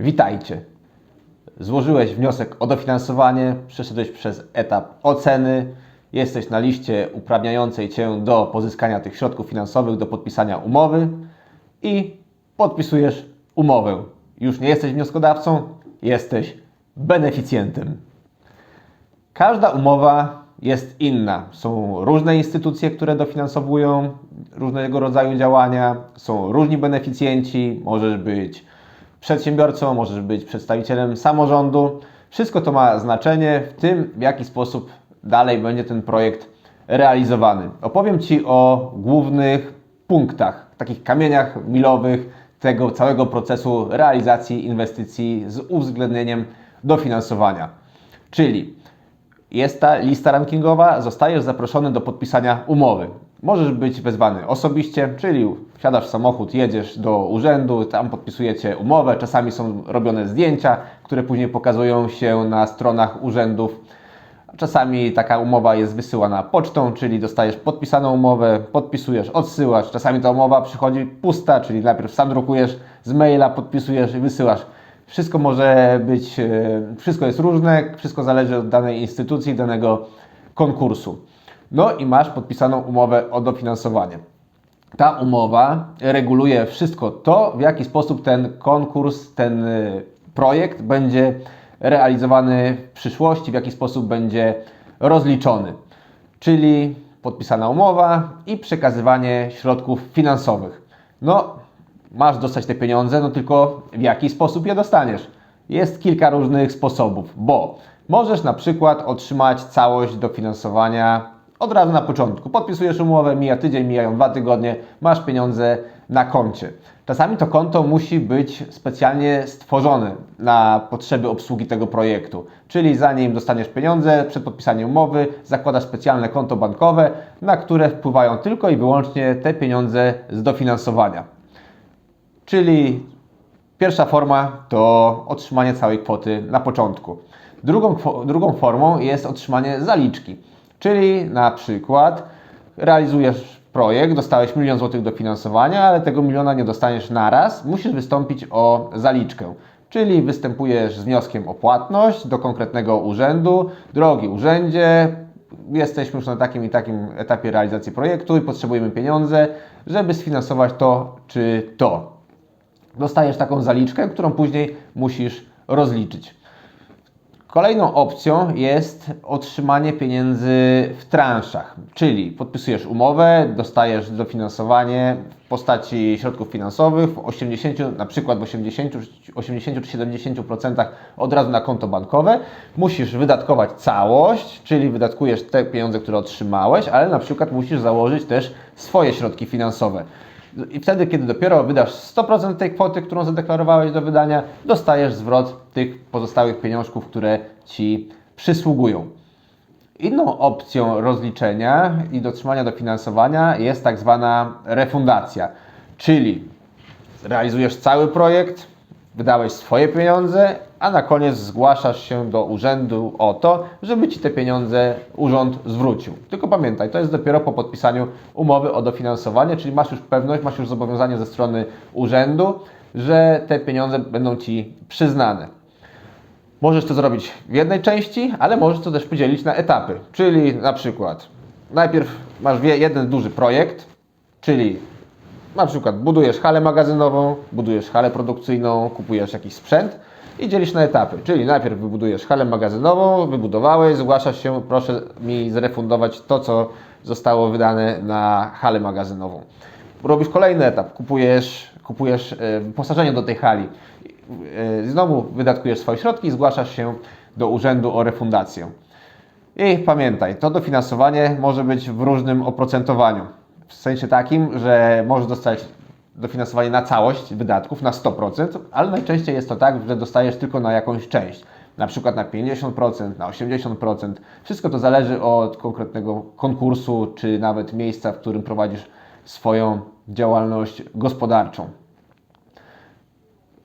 Witajcie. Złożyłeś wniosek o dofinansowanie, przeszedłeś przez etap oceny, jesteś na liście uprawniającej Cię do pozyskania tych środków finansowych, do podpisania umowy i podpisujesz umowę. Już nie jesteś wnioskodawcą, jesteś beneficjentem. Każda umowa jest inna. Są różne instytucje, które dofinansowują różnego rodzaju działania, są różni beneficjenci, możesz być przedsiębiorcą, możesz być przedstawicielem samorządu. Wszystko to ma znaczenie w tym, w jaki sposób dalej będzie ten projekt realizowany. Opowiem Ci o głównych punktach, takich kamieniach milowych tego całego procesu realizacji inwestycji z uwzględnieniem dofinansowania. Czyli jest ta lista rankingowa, zostajesz zaproszony do podpisania umowy. Możesz być wezwany osobiście, czyli wsiadasz w samochód, jedziesz do urzędu, tam podpisujecie umowę. Czasami są robione zdjęcia, które później pokazują się na stronach urzędów. Czasami taka umowa jest wysyłana pocztą, czyli dostajesz podpisaną umowę, podpisujesz, odsyłasz. Czasami ta umowa przychodzi pusta, czyli najpierw sam drukujesz z maila, podpisujesz i wysyłasz. Wszystko może być, e, wszystko jest różne, wszystko zależy od danej instytucji, danego konkursu. No i masz podpisaną umowę o dofinansowanie. Ta umowa reguluje wszystko to, w jaki sposób ten konkurs, ten e, projekt będzie realizowany w przyszłości, w jaki sposób będzie rozliczony. Czyli podpisana umowa i przekazywanie środków finansowych. No, masz dostać te pieniądze, no tylko w jaki sposób je dostaniesz? Jest kilka różnych sposobów, bo możesz na przykład otrzymać całość dofinansowania od razu na początku. Podpisujesz umowę, mija tydzień, mijają dwa tygodnie, masz pieniądze na koncie. Czasami to konto musi być specjalnie stworzone na potrzeby obsługi tego projektu. Czyli zanim dostaniesz pieniądze, przed podpisaniem umowy, zakładasz specjalne konto bankowe, na które wpływają tylko i wyłącznie te pieniądze z dofinansowania. Czyli pierwsza forma to otrzymanie całej kwoty na początku. Drugą, drugą formą jest otrzymanie zaliczki. Czyli na przykład realizujesz projekt, dostałeś milion złotych dofinansowania, ale tego miliona nie dostaniesz naraz, musisz wystąpić o zaliczkę. Czyli występujesz z wnioskiem o płatność do konkretnego urzędu. Drogi urzędzie, jesteśmy już na takim i takim etapie realizacji projektu i potrzebujemy pieniądze, żeby sfinansować to czy to. Dostajesz taką zaliczkę, którą później musisz rozliczyć. Kolejną opcją jest otrzymanie pieniędzy w transzach, czyli podpisujesz umowę, dostajesz dofinansowanie w postaci środków finansowych w 80, na przykład w 80, 80 czy 70% od razu na konto bankowe. Musisz wydatkować całość, czyli wydatkujesz te pieniądze, które otrzymałeś, ale na przykład musisz założyć też swoje środki finansowe. I wtedy, kiedy dopiero wydasz 100% tej kwoty, którą zadeklarowałeś do wydania, dostajesz zwrot tych pozostałych pieniążków, które Ci przysługują. Inną opcją rozliczenia i dotrzymania dofinansowania jest tak zwana refundacja, czyli realizujesz cały projekt, wydałeś swoje pieniądze, a na koniec zgłaszasz się do urzędu o to, żeby Ci te pieniądze urząd zwrócił. Tylko pamiętaj, to jest dopiero po podpisaniu umowy o dofinansowanie, czyli masz już pewność, masz już zobowiązanie ze strony urzędu, że te pieniądze będą Ci przyznane. Możesz to zrobić w jednej części, ale możesz to też podzielić na etapy. Czyli na przykład najpierw masz jeden duży projekt, czyli na przykład budujesz halę magazynową, budujesz halę produkcyjną, kupujesz jakiś sprzęt i dzielisz na etapy. Czyli najpierw wybudujesz halę magazynową, wybudowałeś, zgłaszasz się, proszę mi zrefundować to, co zostało wydane na halę magazynową. Robisz kolejny etap, kupujesz, kupujesz e, wyposażenie do tej hali. E, znowu wydatkujesz swoje środki i zgłaszasz się do urzędu o refundację. I pamiętaj, to dofinansowanie może być w różnym oprocentowaniu. W sensie takim, że możesz dostać dofinansowanie na całość wydatków, na 100%, ale najczęściej jest to tak, że dostajesz tylko na jakąś część. Na przykład na 50%, na 80%. Wszystko to zależy od konkretnego konkursu, czy nawet miejsca, w którym prowadzisz swoją działalność gospodarczą.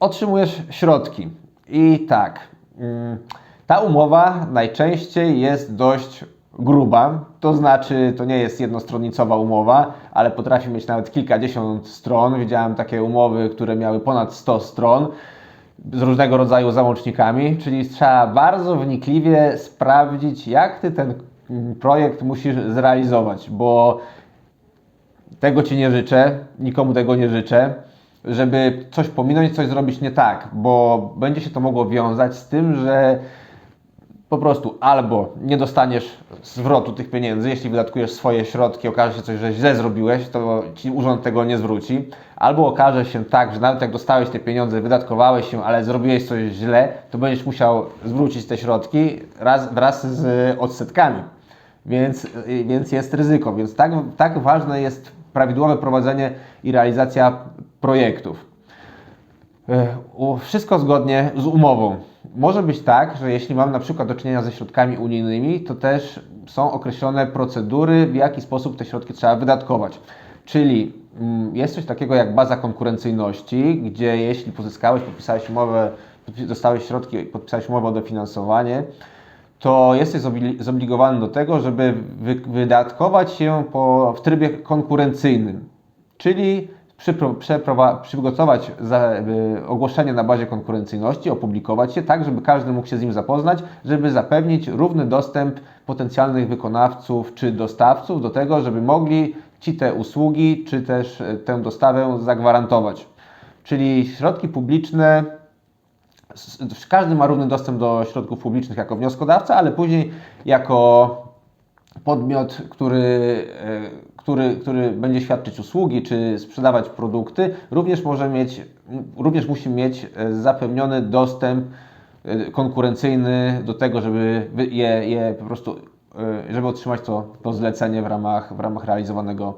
Otrzymujesz środki. I tak, mm, ta umowa najczęściej jest dość gruba, to znaczy to nie jest jednostronnicowa umowa, ale potrafi mieć nawet kilkadziesiąt stron. Widziałem takie umowy, które miały ponad 100 stron. z różnego rodzaju załącznikami, czyli trzeba bardzo wnikliwie sprawdzić, jak ty ten projekt musisz zrealizować, bo tego ci nie życzę, nikomu tego nie życzę, żeby coś pominąć, coś zrobić nie tak, bo będzie się to mogło wiązać z tym, że po prostu albo nie dostaniesz zwrotu tych pieniędzy, jeśli wydatkujesz swoje środki, okaże się coś, że źle zrobiłeś, to ci urząd tego nie zwróci, albo okaże się tak, że nawet jak dostałeś te pieniądze, wydatkowałeś się, ale zrobiłeś coś źle, to będziesz musiał zwrócić te środki raz, wraz z odsetkami. Więc, więc jest ryzyko. Więc tak, tak ważne jest prawidłowe prowadzenie i realizacja projektów. E, wszystko zgodnie z umową. Może być tak, że jeśli mam na przykład do czynienia ze środkami unijnymi, to też są określone procedury, w jaki sposób te środki trzeba wydatkować. Czyli mm, jest coś takiego jak baza konkurencyjności, gdzie jeśli pozyskałeś, podpisałeś umowę, dostałeś środki, podpisałeś umowę o dofinansowanie, to jesteś zobligowany do tego, żeby wydatkować się po, w trybie konkurencyjnym. Czyli przygotować y, ogłoszenie na bazie konkurencyjności, opublikować się tak, żeby każdy mógł się z nim zapoznać, żeby zapewnić równy dostęp potencjalnych wykonawców czy dostawców do tego, żeby mogli Ci te usługi czy też y, tę dostawę zagwarantować. Czyli środki publiczne każdy ma równy dostęp do środków publicznych jako wnioskodawca, ale później jako podmiot, który, e, który, który będzie świadczyć usługi czy sprzedawać produkty, również może mieć, również musi mieć e, zapewniony dostęp e, konkurencyjny do tego, żeby je, je po prostu, żeby otrzymać to, to zlecenie w ramach, w ramach realizowanego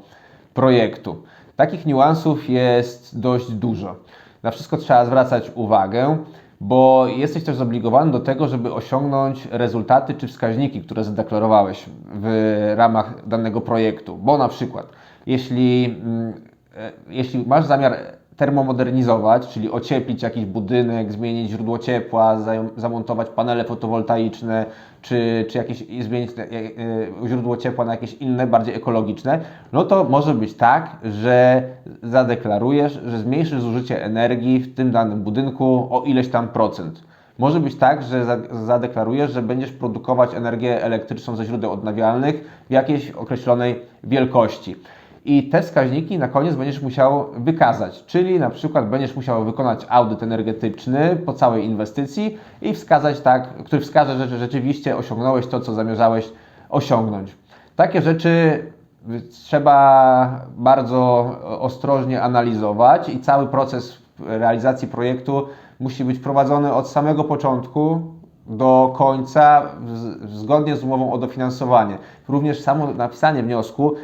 projektu. Takich niuansów jest dość dużo. Na wszystko trzeba zwracać uwagę bo jesteś też zobligowany do tego, żeby osiągnąć rezultaty czy wskaźniki, które zadeklarowałeś w ramach danego projektu. Bo na przykład, jeśli, mm, e, jeśli masz zamiar termomodernizować, czyli ocieplić jakiś budynek, zmienić źródło ciepła, zamontować panele fotowoltaiczne, czy, czy jakieś, zmienić e, e, źródło ciepła na jakieś inne, bardziej ekologiczne, no to może być tak, że zadeklarujesz, że zmniejszysz zużycie energii w tym danym budynku o ileś tam procent. Może być tak, że zadeklarujesz, że będziesz produkować energię elektryczną ze źródeł odnawialnych w jakiejś określonej wielkości i te wskaźniki na koniec będziesz musiał wykazać, czyli na przykład będziesz musiał wykonać audyt energetyczny po całej inwestycji i wskazać tak, który wskaże, że rzeczywiście osiągnąłeś to, co zamierzałeś osiągnąć. Takie rzeczy trzeba bardzo ostrożnie analizować i cały proces realizacji projektu musi być prowadzony od samego początku do końca zgodnie z umową o dofinansowanie. Również samo napisanie wniosku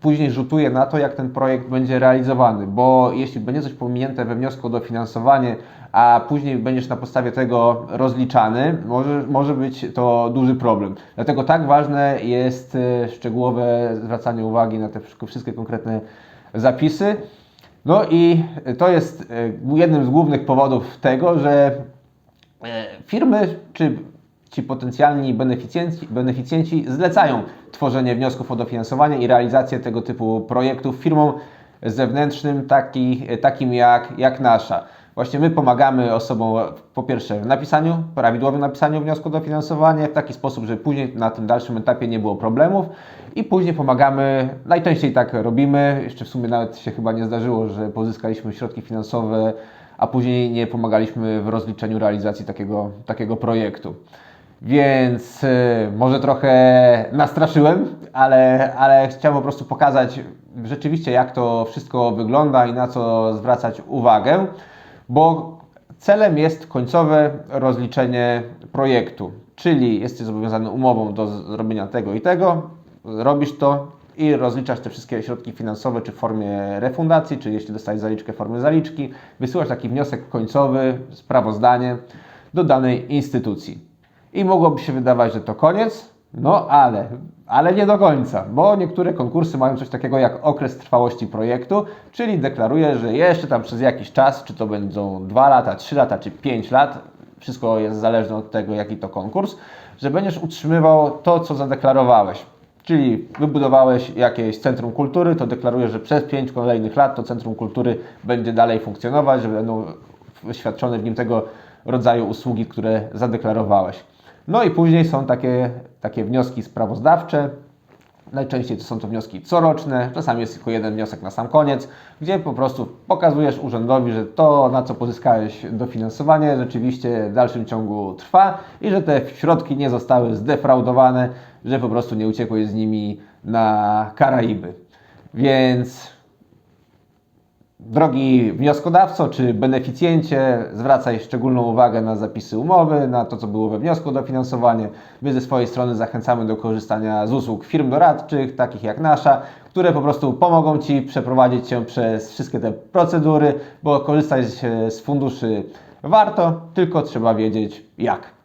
później rzutuje na to, jak ten projekt będzie realizowany, bo jeśli będzie coś pominięte we wniosku o dofinansowanie, a później będziesz na podstawie tego rozliczany, może, może być to duży problem. Dlatego tak ważne jest e, szczegółowe zwracanie uwagi na te wszystkie konkretne zapisy. No i to jest e, jednym z głównych powodów tego, że e, firmy czy ci potencjalni beneficjenci, beneficjenci zlecają tworzenie wniosków o dofinansowanie i realizację tego typu projektów firmom zewnętrznym, taki, takim jak, jak nasza. Właśnie my pomagamy osobom po pierwsze w napisaniu, prawidłowym napisaniu wniosku o dofinansowanie w taki sposób, żeby później na tym dalszym etapie nie było problemów i później pomagamy, najczęściej tak robimy, jeszcze w sumie nawet się chyba nie zdarzyło, że pozyskaliśmy środki finansowe, a później nie pomagaliśmy w rozliczeniu realizacji takiego, takiego projektu. Więc y, może trochę nastraszyłem, ale, ale chciałem po prostu pokazać rzeczywiście, jak to wszystko wygląda i na co zwracać uwagę, bo celem jest końcowe rozliczenie projektu, czyli jesteś zobowiązany umową do zrobienia tego i tego, robisz to i rozliczasz te wszystkie środki finansowe, czy w formie refundacji, czy jeśli dostajesz zaliczkę w formie zaliczki, wysyłasz taki wniosek końcowy, sprawozdanie do danej instytucji i mogłoby się wydawać, że to koniec, no ale, ale nie do końca, bo niektóre konkursy mają coś takiego jak okres trwałości projektu, czyli deklaruje, że jeszcze tam przez jakiś czas, czy to będą 2 lata, 3 lata, czy 5 lat, wszystko jest zależne od tego, jaki to konkurs, że będziesz utrzymywał to, co zadeklarowałeś. Czyli wybudowałeś jakieś centrum kultury, to deklarujesz, że przez 5 kolejnych lat to centrum kultury będzie dalej funkcjonować, że będą świadczone w nim tego rodzaju usługi, które zadeklarowałeś. No i później są takie, takie wnioski sprawozdawcze, Najczęściej to są to wnioski coroczne, czasami jest tylko jeden wniosek na sam koniec, gdzie po prostu pokazujesz urzędowi, że to, na co pozyskałeś dofinansowanie, rzeczywiście w dalszym ciągu trwa i że te środki nie zostały zdefraudowane, że po prostu nie uciekłeś z nimi na Karaiby. Więc Drogi wnioskodawco czy beneficjencie, zwracaj szczególną uwagę na zapisy umowy, na to, co było we wniosku o dofinansowanie. My ze swojej strony zachęcamy do korzystania z usług firm doradczych, takich jak nasza, które po prostu pomogą Ci przeprowadzić się przez wszystkie te procedury, bo korzystać z funduszy warto, tylko trzeba wiedzieć jak.